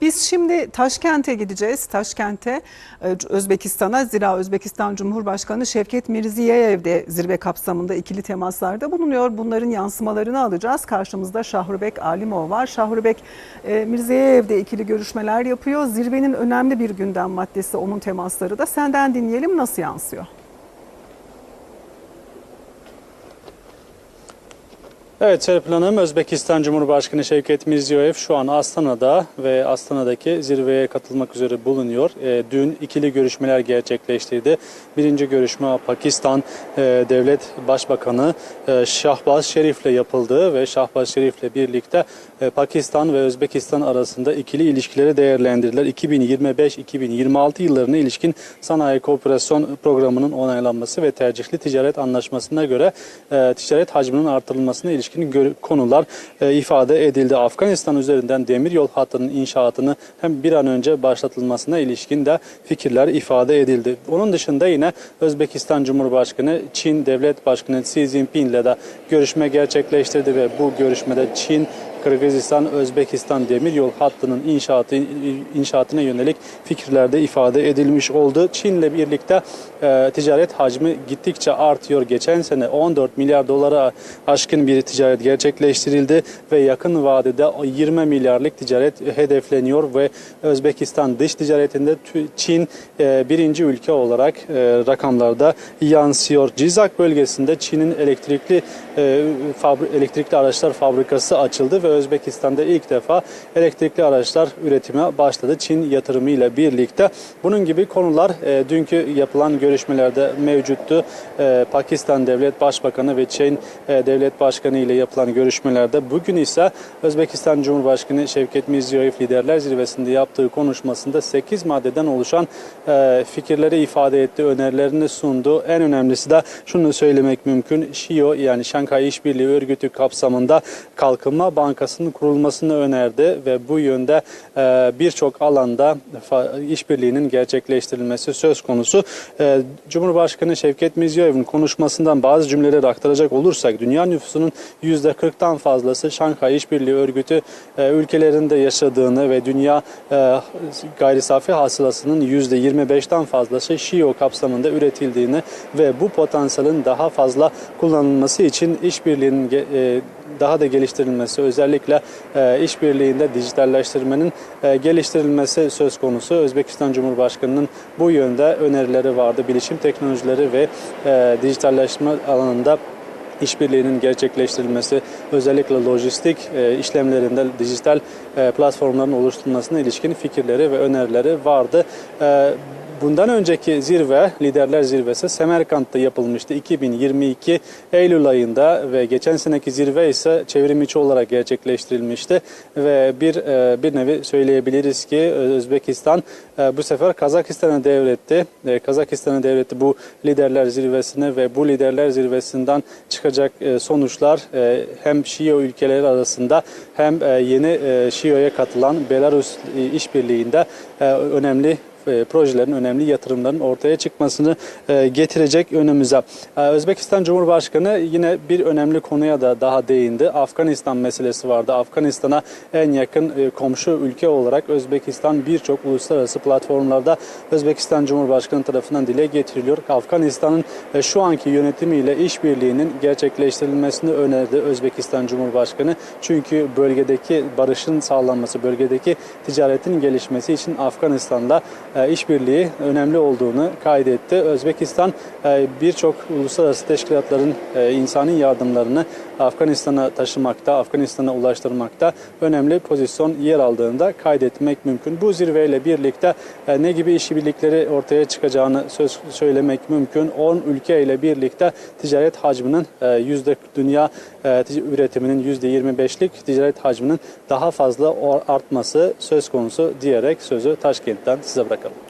Biz şimdi Taşkent'e gideceğiz. Taşkent'e e, Özbekistan'a zira Özbekistan Cumhurbaşkanı Şevket Mirziyoyev de zirve kapsamında ikili temaslarda bulunuyor. Bunların yansımalarını alacağız. Karşımızda Şahrubek Alimov var. Şahrubek e, Mirziyoyev de ikili görüşmeler yapıyor. Zirvenin önemli bir gündem maddesi onun temasları da. Senden dinleyelim nasıl yansıyor? Evet Serpil Hanım, Özbekistan Cumhurbaşkanı Şevket Mirziyoyev şu an Astana'da ve Astana'daki zirveye katılmak üzere bulunuyor. E, dün ikili görüşmeler gerçekleştirdi. Birinci görüşme Pakistan e, Devlet Başbakanı e, Şahbaz Şerif'le yapıldı ve Şahbaz Şerif'le birlikte e, Pakistan ve Özbekistan arasında ikili ilişkileri değerlendirdiler. 2025-2026 yıllarına ilişkin sanayi kooperasyon programının onaylanması ve tercihli ticaret anlaşmasına göre e, ticaret hacminin artırılmasına ilişkin gö- konular e, ifade edildi. Afganistan üzerinden demiryol hattının inşaatını hem bir an önce başlatılmasına ilişkin de fikirler ifade edildi. Onun dışında yine Özbekistan Cumhurbaşkanı Çin Devlet Başkanı Xi Jinping ile de görüşme gerçekleştirdi ve bu görüşmede Çin Kırgızistan Özbekistan demiryol hattının inşaatı inşaatına yönelik fikirlerde ifade edilmiş oldu. Çin'le birlikte e, ticaret hacmi gittikçe artıyor. Geçen sene 14 milyar dolara aşkın bir ticaret gerçekleştirildi ve yakın vadede o 20 milyarlık ticaret hedefleniyor ve Özbekistan dış ticaretinde Çin e, birinci ülke olarak e, rakamlarda yansıyor. Cizak bölgesinde Çin'in elektrikli elektrikli araçlar fabrikası açıldı ve Özbekistan'da ilk defa elektrikli araçlar üretime başladı Çin yatırımı ile birlikte. Bunun gibi konular e, dünkü yapılan görüşmelerde mevcuttu. E, Pakistan Devlet Başbakanı ve Çin e, Devlet Başkanı ile yapılan görüşmelerde bugün ise Özbekistan Cumhurbaşkanı Şevket Mirziyoyev Liderler Zirvesi'nde yaptığı konuşmasında 8 maddeden oluşan e, fikirleri ifade etti, önerilerini sundu. En önemlisi de şunu söylemek mümkün. Şio yani Şanghay İşbirliği Örgütü kapsamında Kalkınma Bankası'nın kurulmasını önerdi ve bu yönde e, birçok alanda işbirliğinin gerçekleştirilmesi söz konusu. E, Cumhurbaşkanı Şevket Mirziyoyev'in konuşmasından bazı cümleleri aktaracak olursak dünya nüfusunun %40'tan fazlası Şanghay İşbirliği Örgütü e, ülkelerinde yaşadığını ve dünya gayri safi hasılasının %25'ten fazlası Şio kapsamında üretildiğini ve bu potansiyelin daha fazla kullanılması için işbirliğinin e, daha da geliştirilmesi özellikle e, işbirliğinde dijitalleştirmenin e, geliştirilmesi söz konusu. Özbekistan Cumhurbaşkanı'nın bu yönde önerileri vardı. Bilişim teknolojileri ve dijitalleşme alanında işbirliğinin gerçekleştirilmesi, özellikle lojistik e, işlemlerinde dijital e, platformların oluşturulmasına ilişkin fikirleri ve önerileri vardı. E, Bundan önceki zirve, liderler zirvesi Semerkant'ta yapılmıştı 2022 Eylül ayında ve geçen seneki zirve ise çevrim içi olarak gerçekleştirilmişti ve bir bir nevi söyleyebiliriz ki Özbekistan bu sefer Kazakistan'a devretti. Kazakistan'a devretti bu liderler zirvesine ve bu liderler zirvesinden çıkacak e, sonuçlar e, hem Şio ülkeleri arasında hem e, yeni Şio'ya katılan Belarus işbirliğinde önemli e, projelerin, önemli yatırımların ortaya çıkmasını e, getirecek önümüze. E, Özbekistan Cumhurbaşkanı yine bir önemli konuya da daha değindi. Afganistan meselesi vardı. Afganistan'a en yakın komşu ülke olarak Özbekistan birçok uluslararası platformlarda Özbekistan Cumhurbaşkanı tarafından dile getiriliyor. Afganistan'ın şu anki yönetimiyle işbirliğinin gerçekleştirilmesini önerdi Özbekistan Cumhurbaşkanı. Çünkü bölgedeki barışın sağlanması, bölgedeki ticaretin gelişmesi için Afganistan'da işbirliği önemli olduğunu kaydetti. Özbekistan e, birçok uluslararası teşkilatların e, insani yardımlarını Afganistan'a taşımakta, Afganistan'a ulaştırmakta önemli pozisyon yer aldığında kaydetmek mümkün. Bu zirveyle birlikte e, ne gibi işbirlikleri ortaya çıkacağını söz söylemek mümkün. 10 ülke ile birlikte ticaret hacminin e, yüzde dünya e, üretiminin yüzde 25'lik ticaret hacminin daha fazla artması söz konusu diyerek sözü Taşkent'ten size வணக்கம்